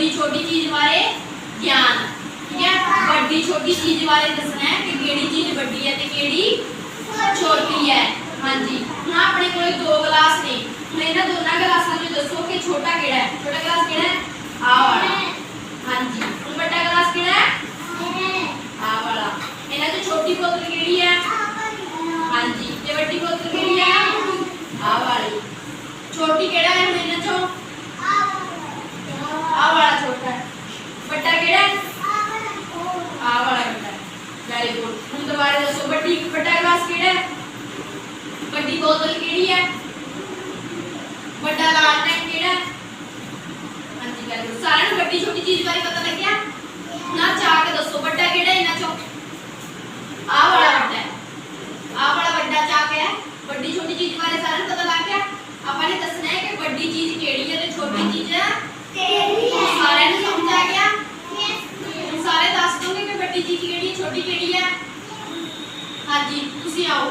ਵੱਡੀ ਛੋਟੀ ਚੀਜ਼ ਬਾਰੇ ਗਿਆਨ, ਠੀਕ ਹੈ? ਵੱਡੀ ਛੋਟੀ ਚੀਜ਼ ਬਾਰੇ ਦੱਸਣਾ ਹੈ ਕਿ ਕਿਹੜੀ ਚੀਜ਼ ਵੱਡੀ ਹੈ ਤੇ ਕਿਹੜੀ ਛੋਟੀ ਹੈ। ਹਾਂਜੀ, ਹੁਣ ਆਪਣੇ ਕੋਲ ਦੋ ਗਲਾਸ ਨੇ। ਹੁਣ ਇਹਨਾਂ ਦੋਨਾਂ ਗਲਾਸਾਂ ਵਿੱਚ ਦੱਸੋ ਕਿ ਛੋਟਾ ਕਿਹੜਾ ਹੈ? ਛੋਟਾ ਗਲਾਸ ਕਿਹੜਾ ਹੈ? ਆਹ ਵਾਲਾ। ਹਾਂਜੀ, ਹੁਣ ਵੱਡਾ ਗਲਾਸ ਕਿਹੜਾ ਹੈ? ਆਹ ਵਾਲਾ। ਇਹਨਾਂ ਚ ਛੋਟੀ ਬੋਤਲ ਕਿਹੜੀ ਹੈ? ਹਾਂਜੀ, ਤੇ ਵੱਡੀ ਬੋਤਲ ਕਿਹੜੀ ਹੈ? ਆਹ ਵਾਲੀ। ਛੋਟੀ ਕਿਹੜਾ ਹੈ ਹੁਣ ਇਹਨਾਂ ਚੋਂ ਆਹ ਵਾਲਾ ਛੋਟਾ ਹੈ ਵੱਡਾ ਕਿਹੜਾ ਹੈ ਆਹ ਵਾਲਾ ਵੱਡਾ ਵੈਰੀ ਗੁੱਡ ਹੁਣ ਦੁਬਾਰਾ ਦੱਸੋ ਵੱਡੀ ਵੱਡਾ ਗਲਾਸ ਕਿਹੜਾ ਹੈ ਵੱਡੀ ਕਿਹੜੀ ਹੈ। ਵੱਡਾ ਲਾਲ ਟੈਂਕ ਕਿਹੜਾ? ਹੈ ਹਾਂਜੀ ਵੈਰੀ ਗੁੱਡ ਸਾਰਿਆਂ ਨੂੰ ਵੱਡੀ ਛੋਟੀ ਚੀਜ਼ ਬਾਰੇ ਪਤਾ ਲੱਗਿਆ? ਨਾ ਚਾਹ ਕੇ ਦੱਸੋ ਵੱਡਾ ਕਿਹੜਾ ਇਹਨਾਂ ਚੋਂ? ਆਹ ਵਾਲਾ ਵੱਡਾ ਹੈ। ਆਹ ਵਾਲਾ ਵੱਡਾ ਚਾਕ ਹੈ। ਵੱਡੀ ਛੋਟੀ ਚੀਜ਼ ਬਾਰੇ ਸਾਰਿਆਂ ਨੂੰ ਪਤਾ ਲੱਗ ਗਿਆ? ਆਪਾਂ ਨੇ ਦੱਸਣਾ ਹੈ ਕਿ ਵੱਡੀ ਚੀਜ਼ ਕਿਹੜੀ ਹੈ ਤੇ ਛੋਟੀ ਚੀਜ਼ ਸਾਰਿਆਂ ਨੂੰ ਸਮਝ ਆ ਗਿਆ? ਸਾਰੇ ਦੱਸ ਦੋਗੇ ਕਿ ਵੱਡੀ ਚੀਜ਼ ਕਿਹੜੀ ਹੈ ਛੋਟੀ ਕਿਹੜੀ ਹੈ? ਹਾਂਜੀ ਤੁਸੀਂ ਆਓ।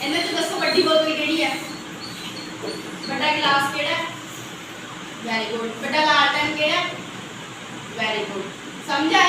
ਇਹਨਾਂ ਚ ਦੱਸੋ ਵੱਡੀ ਬੋਤਲ ਕਿਹੜੀ ਹੈ? ਵੱਡਾ ਗਲਾਸ ਕਿਹੜਾ ਵੈਰੀ ਗੁੱਡ ਵੱਡਾ ਲਾਲਟਨ ਕਿਹੜਾ ਵੈਰੀ ਗੁੱਡ ਸਮਝਾ